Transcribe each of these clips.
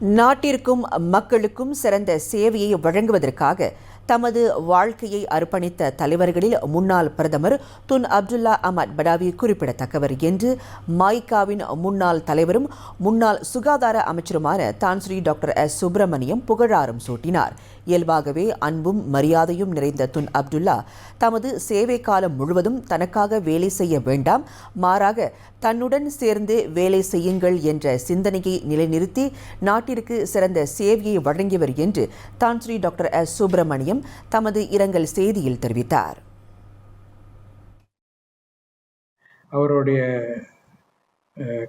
நாட்டிற்கும் மக்களுக்கும் சிறந்த சேவையை வழங்குவதற்காக தமது வாழ்க்கையை அர்ப்பணித்த தலைவர்களில் முன்னாள் பிரதமர் துன் அப்துல்லா அமத் படாவி குறிப்பிடத்தக்கவர் என்று மாய்காவின் முன்னாள் தலைவரும் முன்னாள் சுகாதார அமைச்சருமான தான்ஸ்ரீ டாக்டர் எஸ். சுப்பிரமணியம் புகழாரம் சூட்டினார். இயல்பாகவே அன்பும் மரியாதையும் நிறைந்த துன் அப்துல்லா தமது சேவை காலம் முழுவதும் தனக்காக வேலை செய்ய வேண்டாம் மாறாக தன்னுடன் சேர்ந்து வேலை செய்யுங்கள் என்ற சிந்தனையை நிலைநிறுத்தி நாட்டிற்கு சிறந்த சேவையை வழங்கியவர் என்று தான்ஸ்ரீ டாக்டர் எஸ். சுப்பிரமணியம் தமது இரங்கல் செய்தியில் தெரிவித்தார். அவருடைய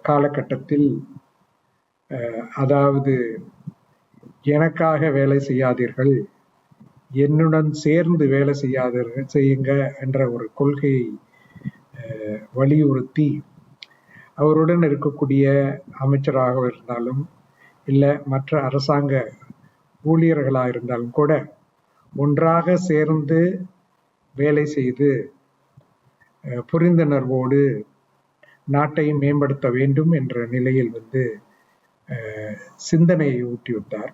காலகட்டத்தில் அதாவது எனக்காக வேலை செய்யாதீர்கள் என்னுடன் சேர்ந்து வேலை செய்யாதீர்கள் செய்யுங்க என்ற ஒரு கொள்கையை அஹ், வலியுறுத்தி அவருடன் இருக்கக்கூடிய அமைச்சராக இருந்தாலும் இல்லை மற்ற அரசாங்க ஊழியர்களாக இருந்தாலும் கூட ஒன்றாக சேர்ந்து வேலை செய்து புரிந்துணர்வோடு நாட்டை மேம்படுத்த வேண்டும் என்ற நிலையில் வந்து சிந்தனையை ஊட்டிவிட்டார்.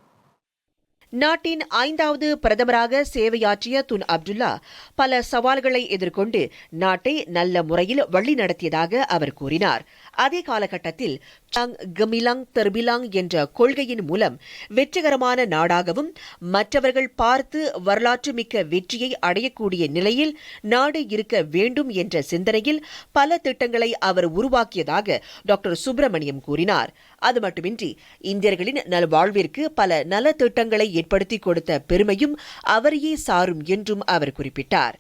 நாட்டின் ஐந்தாவது பிரதமராக சேவையாற்றிய துன் அப்துல்லா பல சவால்களை எதிர்கொண்டு நாட்டை நல்ல முறையில் வழி நடத்தியதாக அவர் கூறினார். அதே காலகட்டத்தில் சாங் கமிலாங் தெர்பிலாங் என்ற கொள்கையின் மூலம் வெற்றிகரமான நாடாகவும் மற்றவர்கள் பார்த்து வரலாற்று மிக்க வெற்றியை அடையக்கூடிய நிலையில் நாடு இருக்க வேண்டும் என்ற சிந்தனையில் பல திட்டங்களை அவர் உருவாக்கியதாக டாக்டர் சுப்பிரமணியம் கூறினார். அது மட்டுமின்றி இந்தியர்களின் நல்வாழ்விற்கு பல நல திட்டங்களை ஏற்படுத்தி கொடுத்த பெருமையும் அவரையே சாரும் என்றும் அவர் குறிப்பிட்டார்.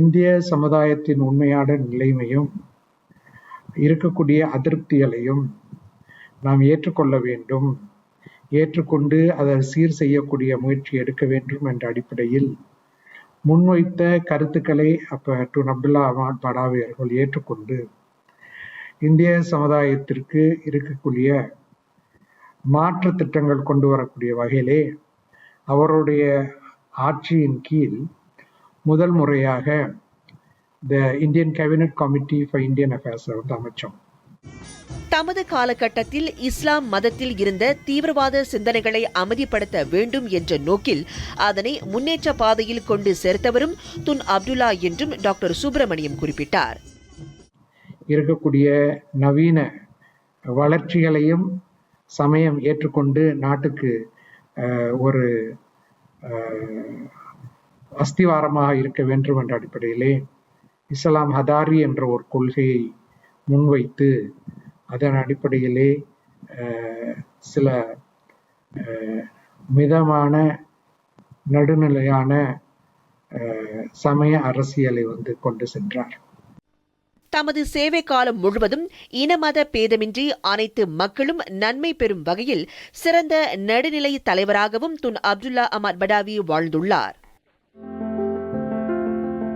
இந்திய சமுதாயத்தின் உண்மையான நிலைமையும் இருக்கக்கூடிய அதிருப்திகளையும் நாம் ஏற்றுக்கொள்ள வேண்டும். ஏற்றுக்கொண்டு அதை சீர் செய்யக்கூடிய முயற்சி எடுக்க வேண்டும் என்ற அடிப்படையில் முன்வைத்த கருத்துக்களை அப்ப டு அப்துல்லா அஹ்மத் படாவி அவர்கள் ஏற்றுக்கொண்டு இந்திய சமுதாயத்திற்கு இருக்கக்கூடிய மாற்று திட்டங்கள் கொண்டு வரக்கூடிய வகையிலே அவருடைய ஆட்சியின் கீழ் முதல் முறையாக the Indian cabinet committee for Indian அஃபேர்ஸை வந்து அமைச்சோம். தமது காலகட்டத்தில் இஸ்லாம் மதத்தில் இருந்த தீவிரவாத சிந்தனைகளை அமைதிப்படுத்த வேண்டும் என்ற நோக்கில் அதனை முன்னேற்ற பாதையில் கொண்டு சேர்த்தவரும் துன் அப்துல்லா என்றும் டாக்டர் சுப்பிரமணியம் குறிப்பிட்டார். இருக்கக்கூடிய நவீன வளர்ச்சிகளையும் சமயம் ஏற்றுக்கொண்டு நாட்டுக்கு ஒரு அஸ்திவாரமாக இருக்க வேண்டும் என்ற அடிப்படையிலே இஸ்லாம் ஹதாரி என்ற ஒரு கொள்கையை முன்வைத்து அதன் அடிப்படையிலே சில மிதமான நடுநிலையான சமய அரசியலை வந்து கொண்டு சென்றார். தமது சேவை காலம் முழுவதும் இனமத பேதமின்றி அனைத்து மக்களும் நன்மை பெறும் வகையில் சிறந்த நடுநிலை தலைவராகவும் துன் அப்துல்லா அமர் படாவி வாழ்ந்துள்ளார்.